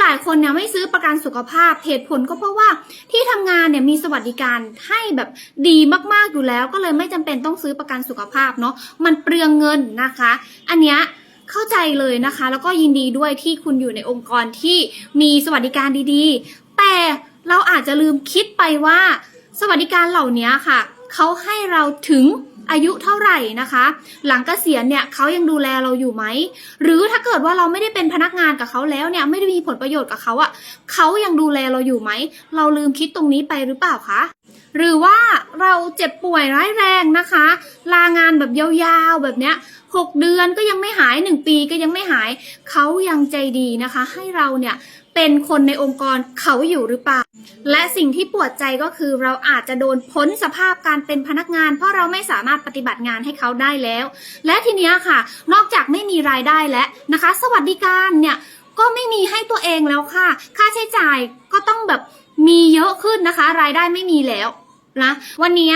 หลายๆ คนเนี่ยไม่ซื้อประกันสุขภาพเหตุผลก็เพราะว่าที่ทำงานเนี่ยมีสวัสดิการให้แบบดีมากๆอยู่แล้ว ก็เลยไม่จำเป็นต้องซื้อประกันสุขภาพเนาะมันเปลืองเงินนะคะ อันเนี้ยเข้าใจเลยนะคะ แล้วก็ยินดีด้วยที่คุณอยู่ในองค์กรที่มีสวัสดิการดีๆ แต่เราอาจจะลืมคิดไปว่า สวัสดิการเหล่านี้ค่ะเขาให้เราถึง อายุเท่าไหร่นะคะ หลังเกษียณเนี่ยเขายังดูแลเราอยู่ไหม หรือถ้าเกิดว่าเราไม่ได้เป็นพนักงานกับเขาแล้วเนี่ยไม่ได้มีผลประโยชน์กับเขาอะ่ะเขายังดูแลเราอยู่ไหม เราลืมคิดตรงนี้ไปหรือเปล่าคะหรือว่าเราเจ็บป่วยร้ายแรงนะคะ ลางานแบบยาวๆแบบเนี้ยหกเดือนก็ยังไม่หายหนึ่งปีก็ยังไม่หายเขายังใจดีนะคะ ให้เราเนี่ยเป็นคนในองค์กรเขาอยู่หรือเปล่า และสิ่งที่ปวดใจก็คือเราอาจจะโดนพ้นสภาพการเป็นพนักงาน เพราะเราไม่สามารถปฏิบัติงานให้เขาได้แล้ว และทีนี้ค่ะ นอกจากไม่มีรายได้แล้วนะคะ สวัสดิการเนี่ยก็ไม่มีให้ตัวเองแล้วค่ะ ค่าใช้จ่ายก็ต้องแบบมีเยอะขึ้นนะคะ รายได้ไม่มีแล้วนะวันนี้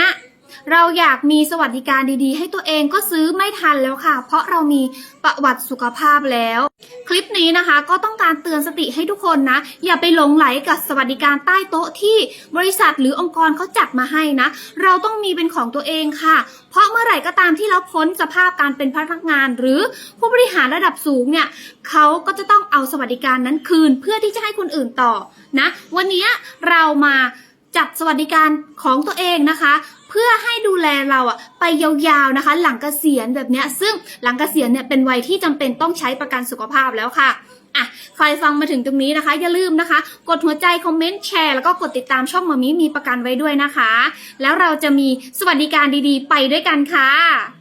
เราอยากมีสวัสดิการดีๆ ให้ตัวเองก็ซื้อไม่ทันแล้วค่ะ เพราะเรามีประวัติสุขภาพแล้ว คลิปนี้นะคะ ก็ต้องการเตือนสติให้ทุกคนนะ อย่าไปหลงไหลกับสวัสดิการใต้โต๊ะที่บริษัทหรือองค์กรเขาจัดมาให้นะ เราต้องมีเป็นของตัวเองค่ะ เพราะเมื่อไหร่ก็ตามที่เราพ้นสภาพการเป็นพนักงาน หรือผู้บริหารระดับสูงเนี่ยเขาก็จะต้องเอาสวัสดิการนั้นคืน เพื่อที่จะให้คนอื่นต่อนะ วันนี้เรามา จัดสวัสดิการของตัวเองนะคะ เพื่อให้ดูแลเราอะไปยาวๆนะคะ หลังเกษียณแบบเนี้ย ซึ่งหลังเกษียณเนี่ยเป็นวัยที่จำเป็นต้องใช้ประกันสุขภาพแล้วค่ะอะใครฟังมาถึงตรงนี้นะคะ อย่าลืมนะคะ กดหัวใจคอมเมนต์แชร์แล้วก็กดติดตามช่องมามีมีประกันไว้ด้วยนะคะ แล้วเราจะมีสวัสดิการดีๆ ไปด้วยกันค่ะ